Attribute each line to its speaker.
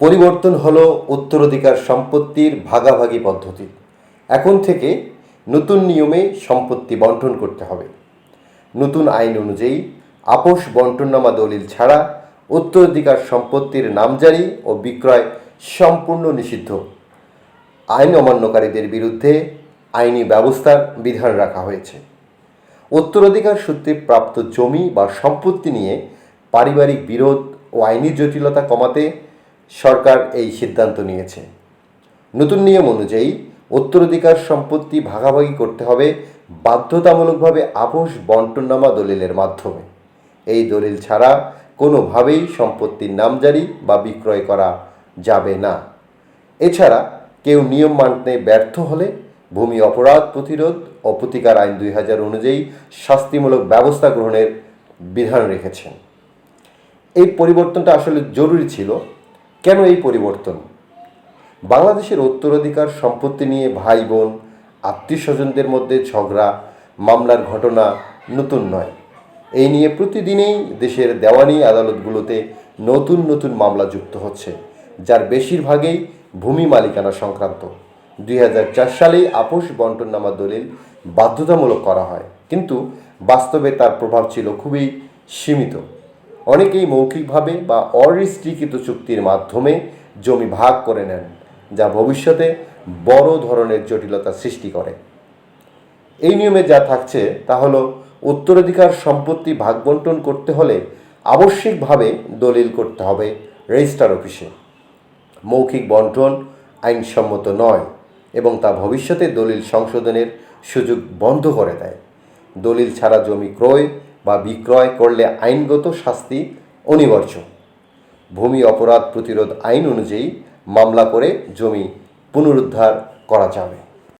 Speaker 1: পরিবর্তন হলো উত্তরাধিকার সম্পত্তির ভাগাভাগি পদ্ধতি। এখন থেকে নতুন নিয়মে সম্পত্তি বন্টন করতে হবে। নতুন আইন অনুযায়ী আপোষ বন্টননামা দলিল ছাড়া উত্তরাধিকার সম্পত্তির নামজারি ও বিক্রয় সম্পূর্ণ নিষিদ্ধ। আইন অমান্যকারীদের বিরুদ্ধে আইনি ব্যবস্থার বিধান রাখা হয়েছে। উত্তরাধিকার সূত্রে প্রাপ্ত জমি বা সম্পত্তি নিয়ে পারিবারিক বিরোধ ও আইনি জটিলতা কমাতে সরকার এই সিদ্ধান্ত নিয়েছে। নতুন নিয়ম অনুযায়ী উত্তরাধিকার সম্পত্তি ভাগাভাগি করতে হবে বাধ্যতামূলকভাবে আপোষ বন্টননামা দলিলের মাধ্যমে। এই দলিল ছাড়া কোনোভাবেই সম্পত্তির নামজারি বা বিক্রয় করা যাবে না। এছাড়া কেউ নিয়ম মানতে ব্যর্থ হলে ভূমি অপরাধ প্রতিরোধ ও প্রতিকার আইন দুই হাজার অনুযায়ী শাস্তিমূলক ব্যবস্থা গ্রহণের বিধান রেখেছেন। এই পরিবর্তনটা আসলে জরুরি ছিল। কেন এই পরিবর্তন? বাংলাদেশের উত্তরাধিকার, সম্পত্তি নিয়ে ভাই বোন আত্মীয় স্বজনদের মধ্যে ঝগড়া, মামলার ঘটনা নতুন নয়। এই নিয়ে প্রতিদিনেই দেশের দেওয়ানি আদালতগুলোতে নতুন নতুন মামলা যুক্ত হচ্ছে, যার বেশিরভাগই ভূমি মালিকানা সংক্রান্ত। দুই হাজার চার সালেই আপোষ বন্টননামা দলিল বাধ্যতামূলক করা হয়, কিন্তু বাস্তবে তার প্রভাব ছিল খুবই সীমিত। অনেকেই মৌখিকভাবে বা অরেস্ট্রিকৃত চুক্তির মাধ্যমে জমি ভাগ করে নেন, যা ভবিষ্যতে বড় ধরনের জটিলতা সৃষ্টি করে। এই নিয়মে যা থাকছে, তা হলো উত্তরাধিকার সম্পত্তি ভাগ বন্টন করতে হলে আবশ্যিকভাবে দলিল করতে হবে রেজিস্ট্রার অফিসে। মৌখিক বন্টন আইনসম্মত নয় এবং তা ভবিষ্যতে দলিল সংশোধনের সুযোগ বন্ধ করে দেয়। দলিল ছাড়া জমি ক্রয় বা বিক্রয় করলে আইনগত শাস্তি অনিবার্য। ভূমি অপরাধ প্রতিরোধ আইন অনুযায়ী মামলা করে জমি পুনরুদ্ধার করা যাবে।